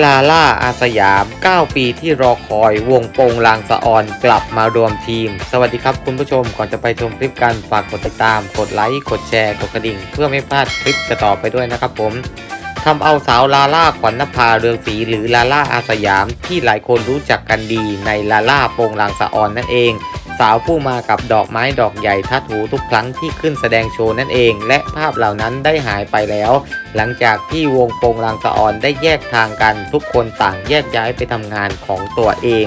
ลาล่าอาสยาม 9 ปีที่รอคอยวงโปงลางสะออนกลับมารวมทีม สวัสดีครับคุณผู้ชมก่อนจะไปชมคลิปกันฝากกดติดตาม กดไลค์กดแชร์กดกระดิ่ง เพื่อไม่พลาดคลิปต่อไปด้วยนะครับผมทำเอาสาวลาล่าขวัญนภาเรืองศรีหรือลาล่าอาสยาม ที่หลายคนรู้จักกันดีในลาล่าโปงลางสะออนนั่นเอง สาวผู้มากับดอกไม้ดอกใหญ่ทัดหูทุกครั้งที่ขึ้นแสดงโชว์นั่นเอง และภาพเหล่านั้นได้หายไปแล้ว หลังจากที่วงโปงลางสะออนได้แยกทางกันทุกคนต่างแยกย้ายไปทำงานของตัวเอง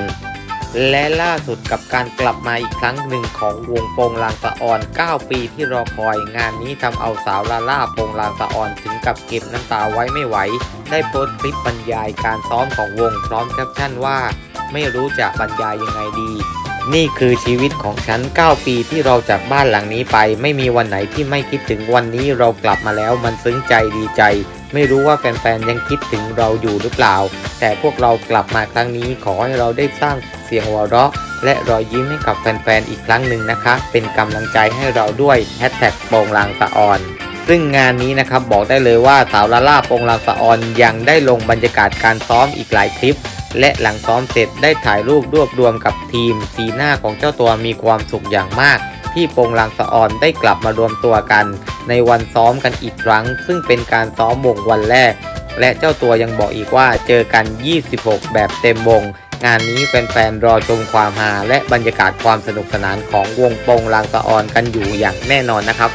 และล่าสุดกับการกลับมาอีกครั้งหนึ่งของวงโปงลางสะออน 9 ปีที่รอคอยงานนี้ทำเอาสาวลาล่าโปงลางสะออนถึงกับเก็บน้ำตาไว้ไม่ไหว ได้โพสต์คลิปบรรยายการซ้อมของวงพร้อมแคปชั่นว่า ไม่รู้จะบรรยายยังไงดี นี่คือชีวิตของฉัน 9 ปีที่เราจากบ้านหลังนี้ไป ไม่มีวันไหนที่ไม่คิดถึงวันนี้เรากลับมาแล้วมันซึ้งใจดีใจ ไม่รู้ว่าแฟนๆยังคิดถึงเราอยู่หรือเปล่า แต่พวกเรากลับมาครั้งนี้ขอให้เราได้สร้างเสียงหัวเราะ และรอยยิ้มให้กับแฟนๆอีกครั้งหนึ่งนะคะ เป็นกำลังใจให้เราด้วยแฮชแท็กโปงลางสะออนซึ่งงานนี้นะครับบอกได้เลยว่าสาวลาล่าโปงลางสะออนยังได้ลงบรรยากาศการซ้อมอีกหลายคลิป และหลังซ้อมเสร็จได้ถ่ายรูปรวบรวมกับทีม สีหน้าของเจ้าตัวมีความสุขอย่างมาก ที่โปงลางสะออนได้กลับมารวมตัวกัน ในวันซ้อมกันอีกครั้ง ซึ่งเป็นการซ้อมวงวันแรก และเจ้าตัวยังบอกอีกว่าเจอกัน 26 แบบเต็มวงงานนี้แฟนๆรอชมความฮาและบรรยากาศความสนุกสนานของวงโปงลางสะออนกันอยู่อย่างแน่นอนนะครับ